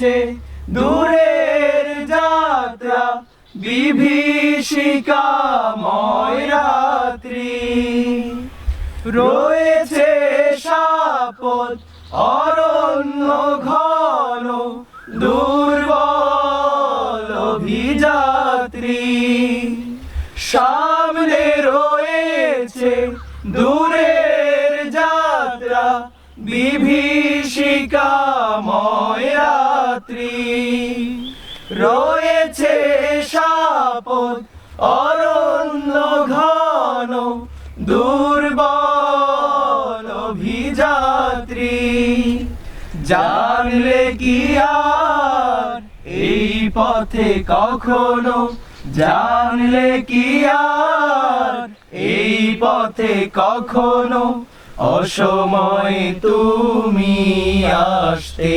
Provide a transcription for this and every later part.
রয়েছে দূরের যাত্রা বিভীষিকাময় রাত্রি। রয়েছে সাপদ অরণ্য ঘন দুর্বল অভিযাত্রী। সামনে রয়েছে দূরের রাত্রি রয়েছে সাপদ অরণ্য ঘন, দুর্বল অভিযাত্রী। জানলে কি আর এই পথে কখনো? জানলে কি আর এই পথে কখনো? অসময় তুমি আসতে।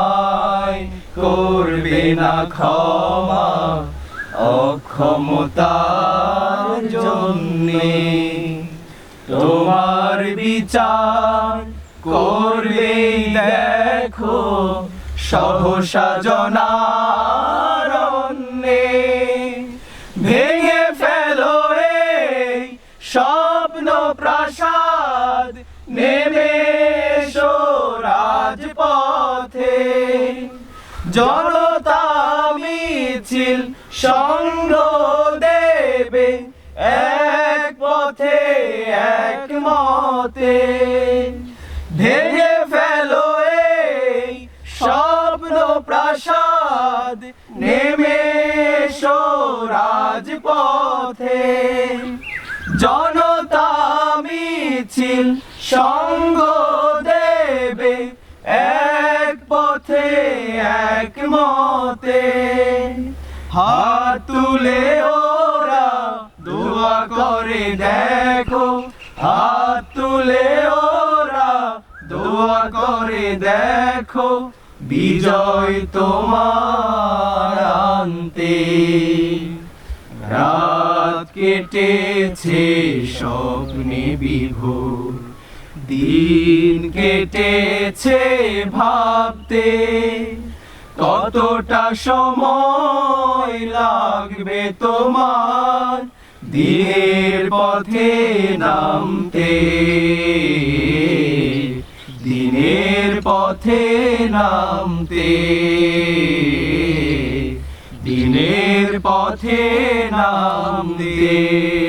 করবে না ক্ষমা অক্ষমতার জন্যে। তোমার বিচার করবে দেখো সহসা জনারণ্যে। ভেঙে ফেলো এই স্বপ্ন প্রাসাদ, নেমে রাজপথে। জনতা মিছিল সঙ্গ দেবে, এক পথে, এক মতে। ভেঙে ফেলো এই স্বপ্ন প্রাসাদ, নেমে রাজপথে। জনতা মিছিল সঙ্গ দেবে, এক পথে, এক মতে। হাত তুলে ওরা দোয়া করে, দেখো। হাত তুলে ওরা দোয়া করে, দেখো। বিজয় তোমার আনতে। রাত কেটেছে, স্বপ্নে বিভোর। দিন কেটেছে, ভাবতে। কতটা সময় লাগবে তোমার? দিনের পথে নামতে। দিনের পথে নামতে। দিনের পথে নামতে।